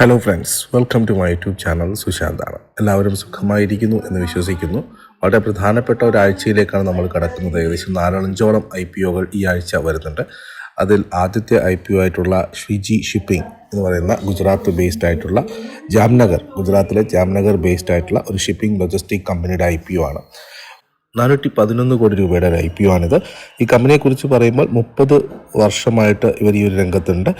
Hello friends welcome to my YouTube channel സുശാന്താണ് എല്ലാവരും സുഖമായിരിക്കുന്നു എന്ന് വിശ്വസിക്കുന്നു. വളരെ പ്രധാനപ്പെട്ട ഒരാഴ്ചയിലേക്കാണ് നമ്മൾ കടക്കുന്നത്. ഏകദേശം നാലഞ്ചോളം ഐ പി ഒകൾ ഈ ആഴ്ച വരുന്നുണ്ട്. അതിൽ ആദ്യത്തെ ഐ പി ഒ ആയിട്ടുള്ള ഷിജി ഷിപ്പിംഗ് എന്ന് പറയുന്ന ഗുജറാത്ത് ബേസ്ഡ് ആയിട്ടുള്ള ജാംനഗർ ഗുജറാത്തിലെ ജാംനഗർ ബേസ്ഡ് ആയിട്ടുള്ള ഒരു ഷിപ്പിംഗ് ലോജിസ്റ്റിക് കമ്പനിയുടെ ഐ പി ഒ ആണ്. നാനൂറ്റി പതിനൊന്ന് കോടി രൂപയുടെ ഒരു ഐ പി ഒ ആണിത്. ഈ കമ്പനിയെക്കുറിച്ച് പറയുമ്പോൾ മുപ്പത് വർഷമായിട്ട് ഇവർ ഈ ഒരു രംഗത്തുണ്ട്.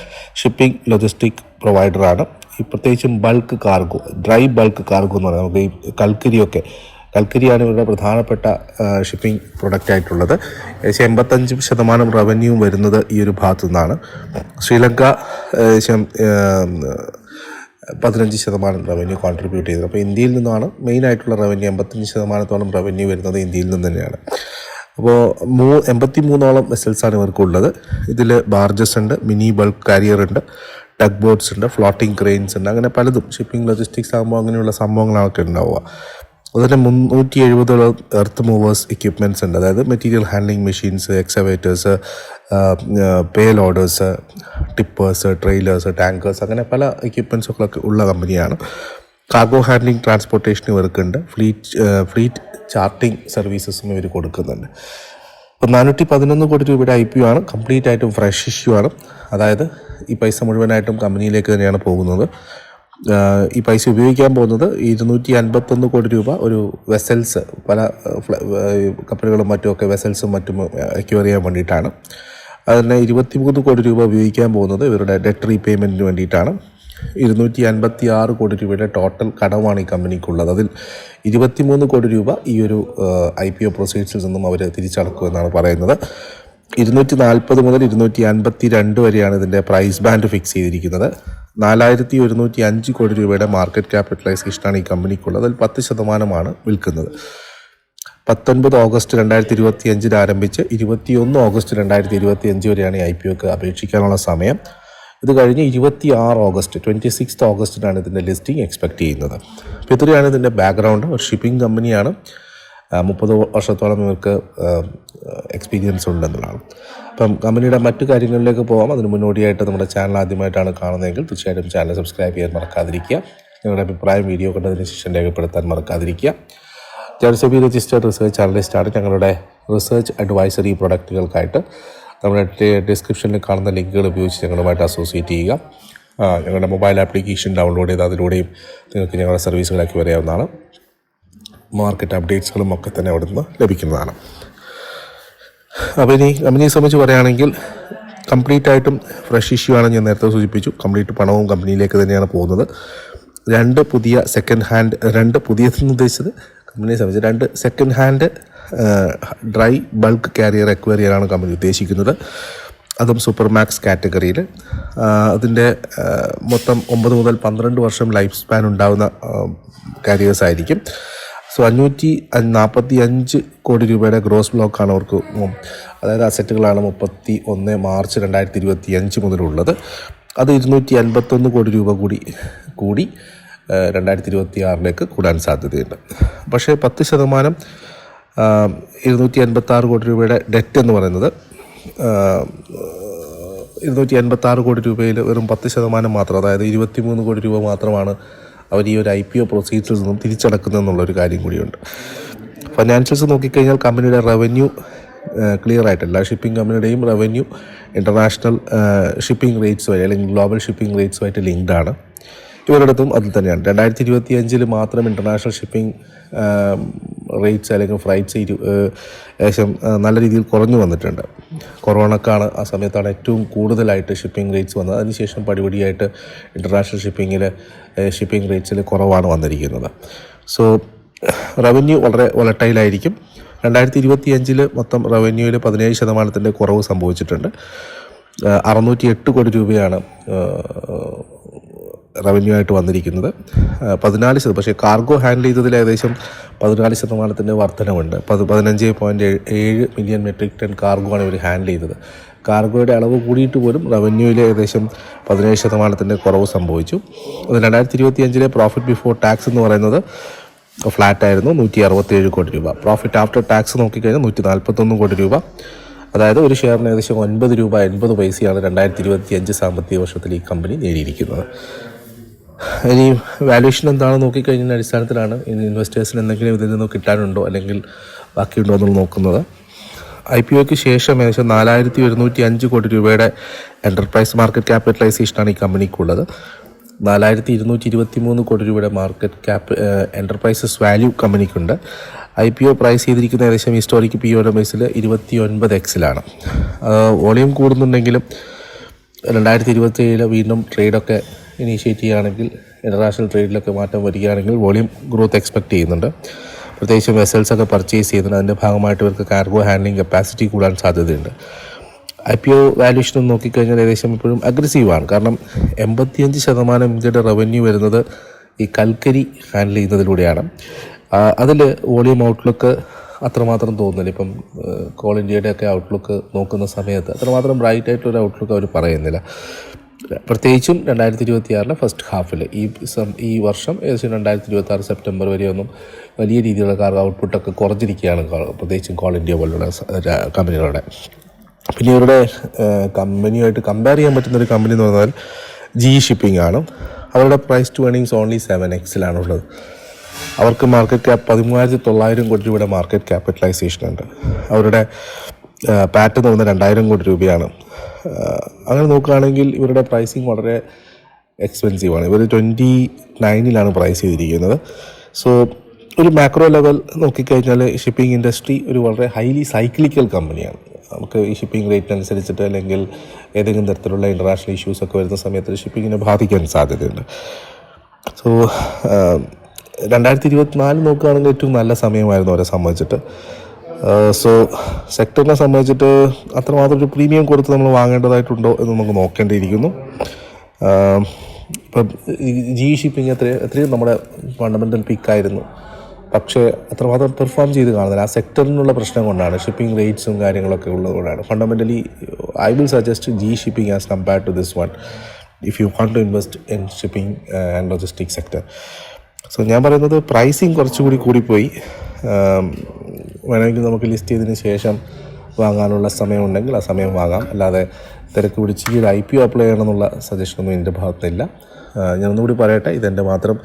ഷിപ്പിംഗ് ലോജിസ്റ്റിക് പ്രൊവൈഡറാണ് ഈ പ്രത്യേകിച്ചും bulk cargo dry bulk cargo എന്ന് പറയുന്നത് നമുക്ക് ഈ കൽക്കരിയൊക്കെ കൽക്കരിയാണ് ഇവരുടെ പ്രധാനപ്പെട്ട ഷിപ്പിംഗ് പ്രൊഡക്റ്റ് ആയിട്ടുള്ളത്. ഏകദേശം എൺപത്തഞ്ച് ശതമാനം റവന്യൂ വരുന്നത് ഈ ഒരു ഭാഗത്തു നിന്നാണ് ശ്രീലങ്ക ഏകദേശം പതിനഞ്ച് ശതമാനം റവന്യൂ കോൺട്രിബ്യൂട്ട് ചെയ്തത്. അപ്പോൾ ഇന്ത്യയിൽ നിന്നാണ് മെയിൻ ആയിട്ടുള്ള റവന്യൂ എൺപത്തഞ്ച് ശതമാനത്തോളം റവന്യൂ വരുന്നത് ഇന്ത്യയിൽ നിന്ന് തന്നെയാണ്. അപ്പോൾ മൂ എൺപത്തി മൂന്നോളം വെസൽസാണ് ഇവർക്കുള്ളത് ഇതിൽ ബാർജസ് ഉണ്ട് മിനി ബൾക്ക് കാരിയർ ഉണ്ട് ടഗ് ബോട്ട്സ് ഉണ്ട് ഫ്ലോട്ടിംഗ് ക്രെയിൻസ് ഉണ്ട് അങ്ങനെ പലതും. ഷിപ്പിംഗ് ലോജിസ്റ്റിക്സ് ആകുമ്പോൾ അങ്ങനെയുള്ള സംഭവങ്ങളൊക്കെ ഉണ്ടാവുക. അതുപോലെ മുന്നൂറ്റി എഴുപതോളം എർത്ത് മൂവേഴ്സ് എക്യുപ്മെന്റ്സ് ഉണ്ട്. അതായത് material handling machines excavators pay loaders tippers trailers tankers അങ്ങനെ പല എക്യുപ്മെന്റ്സുകളൊക്കെ ഉള്ള കമ്പനിയാണ് കാർഗോ ഹാൻഡ്ലിംഗ് ട്രാൻസ്പോർട്ടേഷൻ ഇവർക്കുണ്ട്. ഫ്ലീറ്റ് ഫ്ലീറ്റ് ചാർട്ടിംഗ് സർവീസസും ഇവർ കൊടുക്കുന്നുണ്ട്. അപ്പോൾ നാനൂറ്റി പതിനൊന്ന് കോടി രൂപയുടെ ഐ പി ഒ ആണ്. കംപ്ലീറ്റ് ആയിട്ടും ഫ്രഷ് ഇഷ്യൂ ആണ്. അതായത് ഈ പൈസ മുഴുവനായിട്ടും കമ്പനിയിലേക്ക് തന്നെയാണ് പോകുന്നത്. ഈ പൈസ ഉപയോഗിക്കാൻ പോകുന്നത് ഇരുന്നൂറ്റി അൻപത്തൊന്ന് കോടി രൂപ ഒരു വെസൽസ് പല കപ്പലുകളും മറ്റുമൊക്കെ വെസൽസും മറ്റും അക്യൂർ ചെയ്യാൻ വേണ്ടിയിട്ടാണ്. അതിന് ഇരുപത്തിമൂന്ന് കോടി രൂപ ഉപയോഗിക്കാൻ പോകുന്നത് ഇവരുടെ ഡെറ്റ് റീപേയ്മെന്റിന് വേണ്ടിയിട്ടാണ്. ഇരുന്നൂറ്റി അൻപത്തി ആറ് കോടി രൂപയുടെ ടോട്ടൽ കടമാണ് ഈ കമ്പനിക്കുള്ളത് അതിൽ ഇരുപത്തിമൂന്ന് കോടി രൂപ ഈ ഒരു ഐ പി ഒ പ്രൊസീഡ്സിൽ നിന്നും അവർ തിരിച്ചടക്കുമെന്നാണ് പറയുന്നത്. ഇരുന്നൂറ്റി നാൽപ്പത് മുതൽ ഇരുന്നൂറ്റി അൻപത്തി രണ്ട് വരെയാണ് ഇതിന്റെ പ്രൈസ് ബാൻഡ് ഫിക്സ് ചെയ്തിരിക്കുന്നത്. നാലായിരത്തി ഒരുന്നൂറ്റി അഞ്ച് കോടി രൂപയുടെ മാർക്കറ്റ് ക്യാപിറ്റലൈസേഷനാണ് ഈ കമ്പനിക്കുള്ളത്. അതിൽ പത്ത് ശതമാനമാണ് വിൽക്കുന്നത്. പത്തൊൻപത് ഓഗസ്റ്റ് രണ്ടായിരത്തി ഇരുപത്തി അഞ്ചിൽ ആരംഭിച്ച് ഇരുപത്തിയൊന്ന് ഓഗസ്റ്റ് രണ്ടായിരത്തി ഇരുപത്തി അഞ്ച് വരെയാണ് ഈ ഐ പി ഒക്ക് അപേക്ഷിക്കാനുള്ള സമയം. ഇത് കഴിഞ്ഞ് ഇരുപത്തി ആറ് ഓഗസ്റ്റ് ട്വന്റി സിക്സ് ഓഗസ്റ്റിനാണ് ഇതിന്റെ ലിസ്റ്റിംഗ് എക്സ്പെക്ട് ചെയ്യുന്നത്. അപ്പോൾ ഇത്രയാണ് ഇതിന്റെ ബാക്ക്ഗ്രൗണ്ട് ഒരു ഷിപ്പിംഗ് കമ്പനിയാണ് മുപ്പത് വർഷത്തോളം ഇവർക്ക് എക്സ്പീരിയൻസ് ഉണ്ടെന്നുള്ളതാണ്. അപ്പം കമ്പനിയുടെ മറ്റു കാര്യങ്ങളിലേക്ക് പോകാം അതിന് മുന്നോടിയായിട്ട് നമ്മുടെ ചാനൽ ആദ്യമായിട്ടാണ് കാണുന്നതെങ്കിൽ തീർച്ചയായിട്ടും ചാനൽ സബ്സ്ക്രൈബ് ചെയ്യാൻ മറക്കാതിരിക്കുക. നിങ്ങളുടെ അഭിപ്രായം വീഡിയോ കണ്ടതിന് ശേഷം രേഖപ്പെടുത്താൻ മറക്കാതിരിക്കുക. ജെർസബി രജിസ്റ്റേഡ് റിസർച്ച് അനലിസ്റ്റാണ് ഞങ്ങളുടെ റിസർച്ച് അഡ്വൈസറി പ്രൊഡക്റ്റുകൾക്കായിട്ട് നമ്മുടെ ഡിസ്ക്രിപ്ഷനിൽ കാണുന്ന ലിങ്കുകൾ ഉപയോഗിച്ച് ഞങ്ങളുമായിട്ട് അസോസിയേറ്റ് ചെയ്യുക. ഞങ്ങളുടെ മൊബൈൽ ആപ്ലിക്കേഷൻ ഡൗൺലോഡ് ചെയ്ത് അതിലൂടെയും നിങ്ങൾക്ക് ഞങ്ങളുടെ സർവീസുകളാക്കി വരാവുന്നതാണ്. മാർക്കറ്റ് അപ്ഡേറ്റ്സുകളും ഒക്കെ തന്നെ അവിടുന്ന് ലഭിക്കുന്നതാണ്. അപ്പോൾ ഇനി കമ്പനിയെ സംബന്ധിച്ച് പറയുകയാണെങ്കിൽ കംപ്ലീറ്റ് ആയിട്ടും ഫ്രഷ് ഇഷ്യൂ ആണ് ഞാൻ നേരത്തെ സൂചിപ്പിച്ചു. കംപ്ലീറ്റ് പണവും കമ്പനിയിലേക്ക് തന്നെയാണ് പോകുന്നത്. രണ്ട് പുതിയ സെക്കൻഡ് ഹാൻഡ് രണ്ട് പുതിയതെന്ന് ഉദ്ദേശിച്ചത് കമ്പനിയെ സംബന്ധിച്ച് രണ്ട് second hand dry bulk carrier ചെയ്യാനാണ് കമ്പനി ഉദ്ദേശിക്കുന്നത്. അതും സൂപ്പർ മാക്സ് കാറ്റഗറിയിൽ അതിന്റെ മൊത്തം ഒമ്പത് മുതൽ പന്ത്രണ്ട് വർഷം ലൈഫ് സ്പാൻ ഉണ്ടാകുന്ന കാരിയേഴ്സ് ആയിരിക്കും. സോ അഞ്ഞൂറ്റി നാൽപ്പത്തി അഞ്ച് കോടി രൂപയുടെ ഗ്രോസ് ബ്ലോക്കാണ് അവർക്ക് അതായത് അസറ്റുകളാണ് മുപ്പത്തി ഒന്ന് മാർച്ച് രണ്ടായിരത്തി ഇരുപത്തി അഞ്ച് മുതലുള്ളത്. അത് ഇരുന്നൂറ്റി അൻപത്തൊന്ന് കോടി രൂപ കൂടി കൂടി രണ്ടായിരത്തി ഇരുപത്തി ആറിലേക്ക് കൂടാൻ സാധ്യതയുണ്ട്. പക്ഷേ പത്ത് ശതമാനം ഇരുന്നൂറ്റി അൻപത്തി ആറ് കോടി രൂപയുടെ ഡെറ്റ് എന്ന് പറയുന്നത് ഇരുന്നൂറ്റി അൻപത്താറ് കോടി രൂപയിൽ വെറും പത്ത് ശതമാനം മാത്രം അതായത് ഇരുപത്തി മൂന്ന് കോടി രൂപ മാത്രമാണ് അവർ ഈ ഒരു ഐ പി ഒ പ്രൊസീജിയറിൽ നിന്നും തിരിച്ചടക്കുന്നതെന്നുള്ളൊരു കാര്യം കൂടിയുണ്ട്. ഫൈനാൻഷ്യൽസ് നോക്കിക്കഴിഞ്ഞാൽ കമ്പനിയുടെ റവന്യൂ ക്ലിയർ ആയിട്ടില്ല. ഷിപ്പിംഗ് കമ്പനിയുടെയും റവന്യൂ ഇന്റർനാഷണൽ ഷിപ്പിംഗ് റേറ്റ്സ് അല്ലെങ്കിൽ ഗ്ലോബൽ ഷിപ്പിംഗ് റേറ്റ്സുമായിട്ട് ലിങ്ക്ഡ് ആണ്. ഇവരിടത്തും അതിൽ തന്നെയാണ്. രണ്ടായിരത്തി ഇരുപത്തി അഞ്ചിൽ മാത്രം ഇന്റർനാഷണൽ ഷിപ്പിംഗ് റേറ്റ്സ് അല്ലെങ്കിൽ ഫ്ലൈറ്റ്സ് ഇരു ഏകദേശം നല്ല രീതിയിൽ കുറഞ്ഞു വന്നിട്ടുണ്ട്. കൊറോണക്കാണ് ആ സമയത്താണ് ഏറ്റവും കൂടുതലായിട്ട് ഷിപ്പിംഗ് റേറ്റ്സ് വന്നത്. അതിനുശേഷം പടിപടിയായിട്ട് ഇന്റർനാഷണൽ ഷിപ്പിങ്ങിൽ ഷിപ്പിംഗ് റേറ്റ്സിൽ കുറവാണ് വന്നിരിക്കുന്നത്. സോ റവന്യൂ വളരെ വൊളട്ടൈലായിരിക്കും രണ്ടായിരത്തി ഇരുപത്തി അഞ്ചിൽ മൊത്തം റവന്യൂവിൽ പതിനേഴ് ശതമാനത്തിന്റെ കുറവ് സംഭവിച്ചിട്ടുണ്ട്. അറുന്നൂറ്റി എട്ട് കോടി രൂപയാണ് റവന്യൂ ആയിട്ട് വന്നിരിക്കുന്നത്. പതിനാല് ശതമാനം പക്ഷേ കാർഗോ ഹാൻഡിൽ ചെയ്തതിൽ ഏകദേശം പതിനാല് ശതമാനത്തിന്റെ വർധനമുണ്ട് പത് പതിനഞ്ച് പോയിന്റ് ഏഴ് മില്യൺ മെട്രിക് ടൺ കാർഗോ ആണ് ഇവർ ഹാൻഡിൽ ചെയ്തത്. കാർഗോയുടെ അളവ് കൂടിയിട്ട് പോലും റവന്യൂവിൽ ഏകദേശം പതിനേഴ് ശതമാനത്തിന്റെ കുറവ് സംഭവിച്ചു. അത് രണ്ടായിരത്തി ഇരുപത്തി അഞ്ചിലെ പ്രോഫിറ്റ് ബിഫോർ ടാക്സ് എന്ന് പറയുന്നത് ഫ്ലാറ്റ് ആയിരുന്നു നൂറ്റി അറുപത്തേഴ് കോടി രൂപ. പ്രോഫിറ്റ് ആഫ്റ്റർ ടാക്സ് നോക്കിക്കഴിഞ്ഞാൽ നൂറ്റി നാൽപ്പത്തൊന്ന് കോടി രൂപ. അതായത് ഒരു ഷെയറിന് ഏകദേശം ഒൻപത് രൂപ എൺപത് പൈസയാണ് രണ്ടായിരത്തി ഇരുപത്തി അഞ്ച് സാമ്പത്തിക വർഷത്തിൽ ഈ കമ്പനി നേടിയിരിക്കുന്നത്. ഇനി വാല്യൂഷൻ എന്താണെന്ന് നോക്കിക്കഴിഞ്ഞാൽ അടിസ്ഥാനത്തിലാണ് ഇനി ഇൻവെസ്റ്റേഴ്സിന് എന്തെങ്കിലും ഇതിൽ നിന്ന് കിട്ടാനുണ്ടോ അല്ലെങ്കിൽ ബാക്കിയുണ്ടോ എന്നുള്ള നോക്കുന്നത്. ഐ പി ഒക്ക് ശേഷം ഏകദേശം നാലായിരത്തി ഒരുന്നൂറ്റി അഞ്ച് കോടി രൂപയുടെ എന്റർപ്രൈസ് മാർക്കറ്റ് ക്യാപിറ്റലൈസേഷനാണ് ഈ കമ്പനിക്കുള്ളത്. നാലായിരത്തി ഇരുന്നൂറ്റി ഇരുപത്തി മൂന്ന് കോടി രൂപയുടെ മാർക്കറ്റ് ക്യാപ് എന്റർപ്രൈസസ് വാല്യൂ കമ്പനിക്കുണ്ട്. ഐ പി ഒ പ്രൈസ് ചെയ്തിരിക്കുന്ന ഏകദേശം ഹിസ്റ്റോറിക് പി ഒയുടെ ബേസിൽ ഇരുപത്തി ഒൻപത് എക്സിലാണ് വോളിയം കൂടുന്നുണ്ടെങ്കിലും രണ്ടായിരത്തി ഇരുപത്തി ഏഴിൽ വീണ്ടും ട്രേഡൊക്കെ ഇനീഷ്യേറ്റ് ചെയ്യുകയാണെങ്കിൽ ഇന്റർനാഷണൽ ട്രേഡിലൊക്കെ മാറ്റം വരികയാണെങ്കിൽ വോളിയം ഗ്രോത്ത് എക്സ്പെക്ട് ചെയ്യുന്നുണ്ട്. പ്രത്യേകിച്ച് വെസൽസ് ഒക്കെ പർച്ചേസ് ചെയ്യുന്നുണ്ട്. അതിന്റെ ഭാഗമായിട്ട് ഇവർക്ക് കാർഗോ ഹാൻഡ്ലിംഗ് കപ്പാസിറ്റി കൂടാൻ സാധ്യതയുണ്ട്. ഐ പി ഒ വാല്യൂഷൻ നോക്കിക്കഴിഞ്ഞാൽ ഏകദേശം ഇപ്പോഴും അഗ്രസീവാണ് കാരണം എൺപത്തിയഞ്ച് ശതമാനം ഇന്ത്യയുടെ റവന്യൂ വരുന്നത് ഈ കൽക്കരി ഹാൻഡിൽ ചെയ്യുന്നതിലൂടെയാണ്. അതിൽ വോളിയം ഔട്ട്ലുക്ക് അത്രമാത്രം തോന്നുന്നില്ല. ഇപ്പം കോൾ ഇന്ത്യയുടെ ഒക്കെ ഔട്ട്ലുക്ക് നോക്കുന്ന സമയത്ത് അത്രമാത്രം ബ്രൈറ്റ് ആയിട്ടുള്ള ഔട്ട്ലുക്ക് അവർ പറയുന്നില്ല. പ്രത്യേകിച്ചും രണ്ടായിരത്തി ഇരുപത്തി ആറിലെ ഫസ്റ്റ് ഹാഫിൽ ഈ ഈ വർഷം ഏകദേശം രണ്ടായിരത്തി ഇരുപത്തി ആറ് സെപ്റ്റംബർ വരെയൊന്നും വലിയ രീതിയിലുള്ള കാർ ഔട്ട്പുട്ടൊക്കെ കുറഞ്ഞിരിക്കുകയാണ് പ്രത്യേകിച്ചും കോൾ ഇന്ത്യ പോലുള്ള കമ്പനികളുടെ. പിന്നെ ഇവരുടെ കമ്പനിയുമായിട്ട് കമ്പയർ ചെയ്യാൻ പറ്റുന്ന ഒരു കമ്പനി എന്ന് പറഞ്ഞാൽ ജി ഷിപ്പിംഗ് ആണ്. അവരുടെ price to earnings only seven എക്സിലാണുള്ളത് അവർക്ക് മാർക്കറ്റ് ക്യാപ് പതിമൂവായിരത്തി തൊള്ളായിരം കോടി രൂപയുടെ മാർക്കറ്റ് ക്യാപിറ്റലൈസേഷൻ ഉണ്ട്. അവരുടെ പാറ്റ് എന്ന് രണ്ടായിരം കോടി രൂപയാണ്. അങ്ങനെ നോക്കുകയാണെങ്കിൽ ഇവരുടെ പ്രൈസിങ് വളരെ എക്സ്പെൻസീവാണ് ഇവർ ട്വന്റി നയനിലാണ് പ്രൈസ് ചെയ്തിരിക്കുന്നത്. സോ ഒരു മാക്രോ ലെവൽ നോക്കിക്കഴിഞ്ഞാൽ ഷിപ്പിംഗ് ഇൻഡസ്ട്രി ഒരു വളരെ ഹൈലി സൈക്ലിക്കൽ കമ്പനിയാണ് നമുക്ക് ഈ ഷിപ്പിംഗ് റേറ്റ് അനുസരിച്ചിട്ട് അല്ലെങ്കിൽ ഏതെങ്കിലും തരത്തിലുള്ള ഇന്റർനാഷണൽ ഇഷ്യൂസൊക്കെ വരുന്ന സമയത്ത് ഷിപ്പിങ്ങിനെ ബാധിക്കാൻ സാധ്യതയുണ്ട്. സോ രണ്ടായിരത്തി ഇരുപത്തിനാല് നോക്കുകയാണെങ്കിൽ ഏറ്റവും നല്ല സമയമായിരുന്നു അവരെ സംബന്ധിച്ചിട്ട്. സോ സെക്ടറിനെ സംബന്ധിച്ചിട്ട് അത്രമാത്രം ഒരു പ്രീമിയം കൊടുത്ത് നമ്മൾ വാങ്ങേണ്ടതായിട്ടുണ്ടോ എന്ന് നമുക്ക് നോക്കേണ്ടിയിരിക്കുന്നു. ഇപ്പം ജി ഷിപ്പിംഗ് എത്ര എത്രയും നമ്മുടെ ഫണ്ടമെന്റൽ പിക്കായിരുന്നു പക്ഷേ അത്രമാത്രം പെർഫോം ചെയ്ത് കാണുന്നില്ല. ആ സെക്ടറിനുള്ള പ്രശ്നം കൊണ്ടാണ് ഷിപ്പിംഗ് റേറ്റ്സും കാര്യങ്ങളൊക്കെ ഉള്ളതുകൊണ്ടാണ് fundamentally I will suggest G shipping as compared to this one if you want to invest in shipping and logistic sector so ഞാൻ പറയുന്നത് പ്രൈസിങ് കുറച്ചുകൂടി കൂടിപ്പോയി. വേണമെങ്കിൽ നമുക്ക് ലിസ്റ്റ് ചെയ്തതിന് ശേഷം വാങ്ങാനുള്ള സമയമുണ്ടെങ്കിൽ ആ സമയം വാങ്ങാം. അല്ലാതെ തിരക്ക് പിടിച്ച് ഈ ഒരു ഐ പി ഒ അപ്ലൈ ചെയ്യണമെന്നുള്ള സജഷനൊന്നും എന്റെ ഭാഗത്തില്ല ഞാനൊന്നുകൂടി പറയട്ടെ ഇതെന്റെ മാത്രം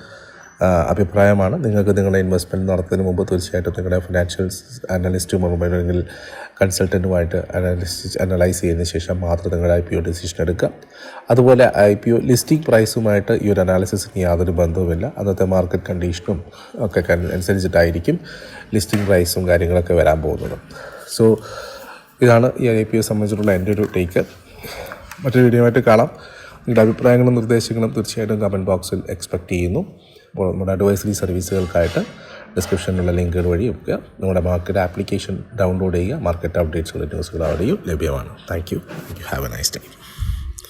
അഭിപ്രായമാണ്. നിങ്ങൾക്ക് നിങ്ങളുടെ ഇൻവെസ്റ്റ്മെന്റ് നടത്തുന്നതിന് മുമ്പ് തീർച്ചയായിട്ടും നിങ്ങളുടെ ഫിനാൻഷ്യൽ അനലിസ്റ്റുമായി അല്ലെങ്കിൽ കൺസൾട്ടന്റുമായിട്ട് അനലിസ്റ്റ് അനലൈസ് ചെയ്തതിന് ശേഷം മാത്രം നിങ്ങളുടെ ഐ പി ഒ ഡിസിഷൻ എടുക്കുക. അതുപോലെ ഐ പി ഒ ലിസ്റ്റിംഗ് പ്രൈസുമായിട്ട് ഈ ഒരു അനാലിസിസിന് യാതൊരു ബന്ധവുമില്ല. അന്നത്തെ മാർക്കറ്റ് കണ്ടീഷനും ഒക്കെ അനുസരിച്ചിട്ടായിരിക്കും ലിസ്റ്റിംഗ് പ്രൈസും കാര്യങ്ങളൊക്കെ വരാൻ പോകുന്നത്. സോ ഇതാണ് ഈ ഐ പി ഒ സംബന്ധിച്ചിട്ടുള്ള എന്റെ ഒരു ടേക്ക് മറ്റൊരു വീഡിയോ ആയിട്ട് കാണാം. നിങ്ങളുടെ അഭിപ്രായങ്ങളും നിർദ്ദേശങ്ങളും തീർച്ചയായിട്ടും കമന്റ് ബോക്സിൽ എക്സ്പെക്റ്റ് ചെയ്യുന്നു. നമ്മുടെ അഡ്വൈസറി സർവീസുകൾക്കായിട്ട് ഡിസ്ക്രിപ്ഷനിലുള്ള ലിങ്കുകൾ വഴി ഒക്കെ നമ്മുടെ മാർക്കറ്റ് ആപ്ലിക്കേഷൻ ഡൗൺലോഡ് ചെയ്യുക മാർക്കറ്റ് അപ്ഡേറ്റ്സുകളും ന്യൂസുകൾ അവിടെയും ലഭ്യമാണ്. Thank you have a nice day